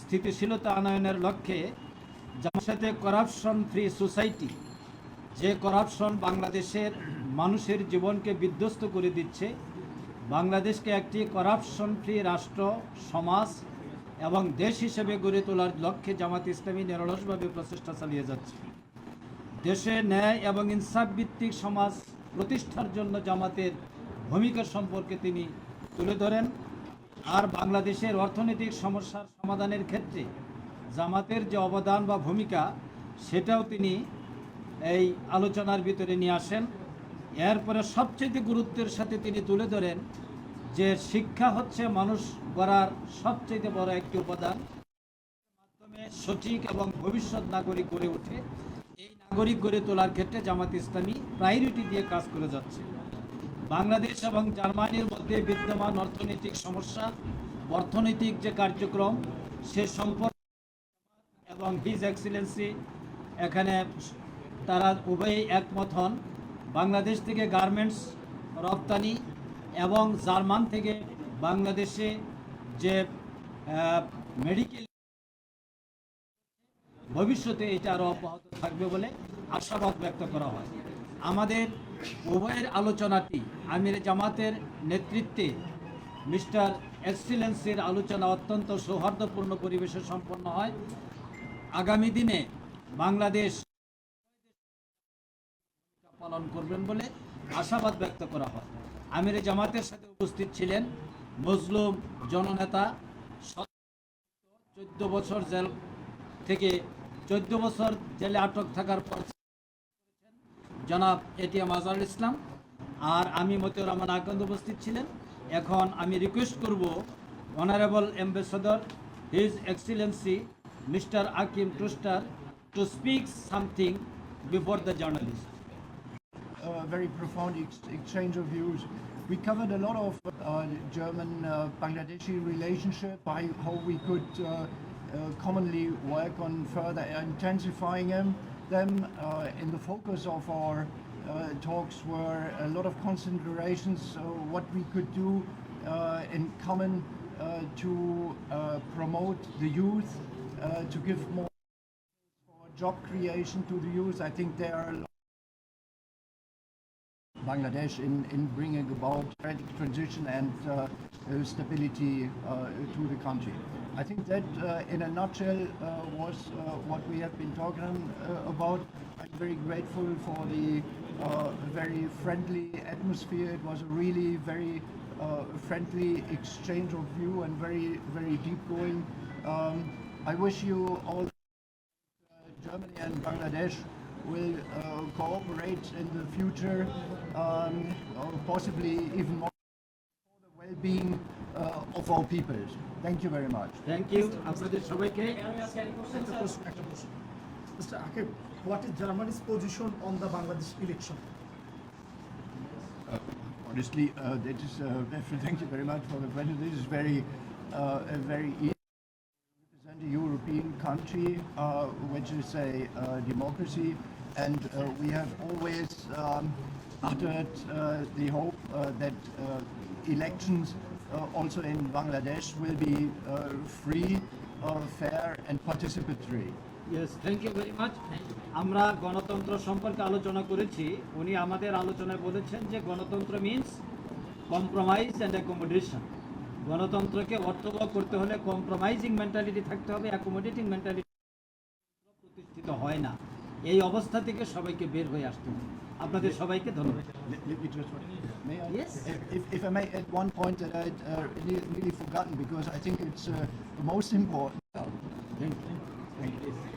স্থিতিশীলতা আনয়নের লক্ষ্যে সাথে করাপশন ফ্রি সোসাইটি যে করাপশন বাংলাদেশের মানুষের জীবনকে বিধ্বস্ত করে দিচ্ছে, বাংলাদেশকে একটি করাপশন ফ্রি রাষ্ট্র, সমাজ এবং দেশ হিসেবে গড়ে তোলার লক্ষ্যে জামাত ইসলামী নিরলসভাবে প্রচেষ্টা চালিয়ে যাচ্ছে। দেশে ন্যায় এবং ইনসাফ ভিত্তিক সমাজ প্রতিষ্ঠার জন্য জামাতের ভূমিকা সম্পর্কে তিনি তুলে ধরেন। আর বাংলাদেশের অর্থনৈতিক সমস্যার সমাধানের ক্ষেত্রে জামাতের যে অবদান বা ভূমিকা, সেটাও তিনি এই আলোচনার ভিতরে নিয়ে আসেন। এরপরে সবচেয়ে গুরুত্বের সাথে তিনি তুলে ধরেন যে শিক্ষা হচ্ছে মানুষ গড়ার সবচেয়ে বড় একটি উপাদান। মাধ্যমে সঠিক এবং ভবিষ্যৎ নাগরিক গড়ে ওঠে। এই নাগরিক গড়ে তোলার ক্ষেত্রে জামাত ইসলামী প্রায়োরিটি দিয়ে কাজ করে যাচ্ছে। বাংলাদেশ এবং জার্মানির মধ্যে বিদ্যমান অর্থনৈতিক সমস্যা, অর্থনৈতিক যে কার্যক্রম, সে সম্পর্কে এবং হিজ এক্সিলেন্সি এখানে তারা উভয়ই একমত হন। বাংলাদেশ থেকে গার্মেন্টস রপ্তানি এবং জার্মান থেকে বাংলাদেশে যে মেডিকেল ভবিষ্যতে এটা আরও অব্যাহত থাকবে বলে আশাবাদ ব্যক্ত করা হয়। আমাদের উভয়ের আলোচনাটি আমির জামাতের নেতৃত্বে মিস্টার এক্সিলেন্সির আলোচনা অত্যন্ত সৌহার্দ্যপূর্ণ পরিবেশে সম্পন্ন হয়। আগামী দিনে বাংলাদেশ পালন করবেন বলে আশাবাদ ব্যক্ত করা হয়। আমির জামাতের সাথে উপস্থিত ছিলেন মজলুম জননেতা চোদ্দ বছর জেল থেকে চোদ্দ বছর জেলে আটক থাকার পর জনাব এটিএম আজহারুল ইসলাম। আর আমি মতিউর রহমান আকন্দ উপস্থিত ছিলেন। এখন আমি রিকোয়েস্ট করব honourable ambassador his excellency mister Akim Tuster to speak something before the journalist a very profound ex- exchange of views. We covered a lot of uh, German-Bangladeshi uh, relationship, by how we could uh, commonly work on further intensifying them. Them uh, in the focus of our uh, talks were a lot of considerations uh, what we could do uh, in common uh, to uh, promote the youth, uh, to give more job creation to the youth. I think there are a lot Bangladesh in, in bringing about transition and uh, uh, stability uh, to the country. I think that in a nutshell was what we have been talking about. I'm very grateful for the very friendly atmosphere. It was a really very uh, friendly exchange of view and very, very deep going. Um, I wish you all uh, Germany and Bangladesh will uh, cooperate in the future, um, or possibly even more for the well-being uh, of our peoples. Thank you very much. Thank you আপনাদের সবাইকে একটা প্রশ্ন একটা প্রশ্ন Mr. Akib, what is Germany's position on the Bangladesh election? Honestly, uh, that is, uh, thank you very much for the question. This is very, uh, a very easy. represent a European country uh, which is a uh, democracy, And uh, we have always um, uttered uh, the hope uh, that uh, elections uh, also in Bangladesh will be uh, free, uh, fair, and participatory. Yes thank you very much আমরা গণতন্ত্র সম্পর্কে আলোচনা করেছি উনি আমাদের আলোচনায় বলেছেন যে গণতন্ত্র মিন্স কম্প্রোমাইজ অ্যান্ড অ্যাকোমোডেশন গণতন্ত্রকে অর্থবহ করতে হলে কম্প্রোমাইজিং মেন্টালিটি থাকতে হবে অ্যাকোমোডেটিং মেন্টালিটি প্রতিষ্ঠিত হয় না এই অবস্থা থেকে সবাইকে বের হয়ে আসতে হবে আপনাদের সবাইকে ধন্যবাদ Let, let me just, may I? Yes. If, if I may add one point that I'd uh, ne- nearly forgotten because I think it's uh, the most important. Thank you.